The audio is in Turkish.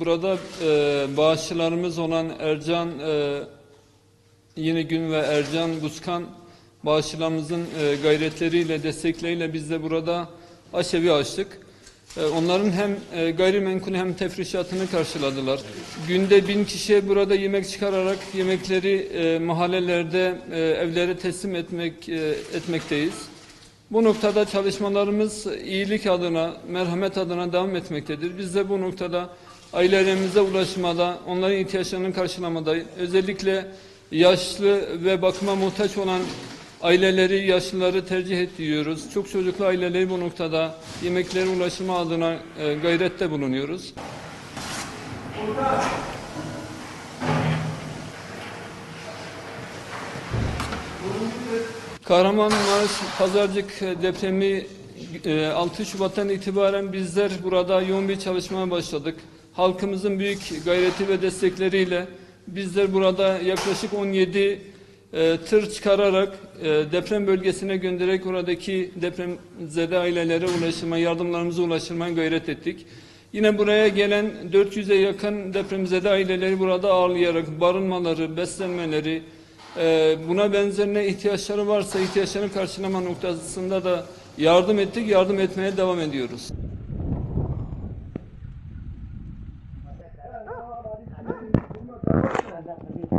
burada e, bağışçılarımız olan Ercan e, Yeni Gün ve Ercan Buskan bağışçılarımızın e, gayretleriyle, destekleriyle biz de burada aşevi açtık. E, onların hem e, gayrimenkul hem tefrişatını karşıladılar. Günde bin kişiye burada yemek çıkararak yemekleri e, mahallelerde, e, evlere teslim etmek e, etmekteyiz. Bu noktada çalışmalarımız iyilik adına, merhamet adına devam etmektedir. Biz de bu noktada ailelerimize ulaşmada, onların ihtiyaçlarını karşılamada, özellikle yaşlı ve bakıma muhtaç olan aileleri, yaşlıları tercih ediyoruz. Çok çocuklu aileleri bu noktada yemeklere ulaşma adına e, gayrette bulunuyoruz. Kahramanmaraş Pazarcık depremi e, 6 Şubat'tan itibaren bizler burada yoğun bir çalışmaya başladık. Halkımızın büyük gayreti ve destekleriyle bizler burada yaklaşık 17 e, tır çıkararak e, deprem bölgesine göndererek oradaki depremzede ailelere ulaştırma, yardımlarımızı ulaştırmaya gayret ettik. Yine buraya gelen 400'e yakın depremzede aileleri burada ağırlayarak barınmaları, beslenmeleri, ee, buna benzer ne ihtiyaçları varsa ihtiyaçlarını karşılama noktasında da yardım ettik, yardım etmeye devam ediyoruz. Terima kasih.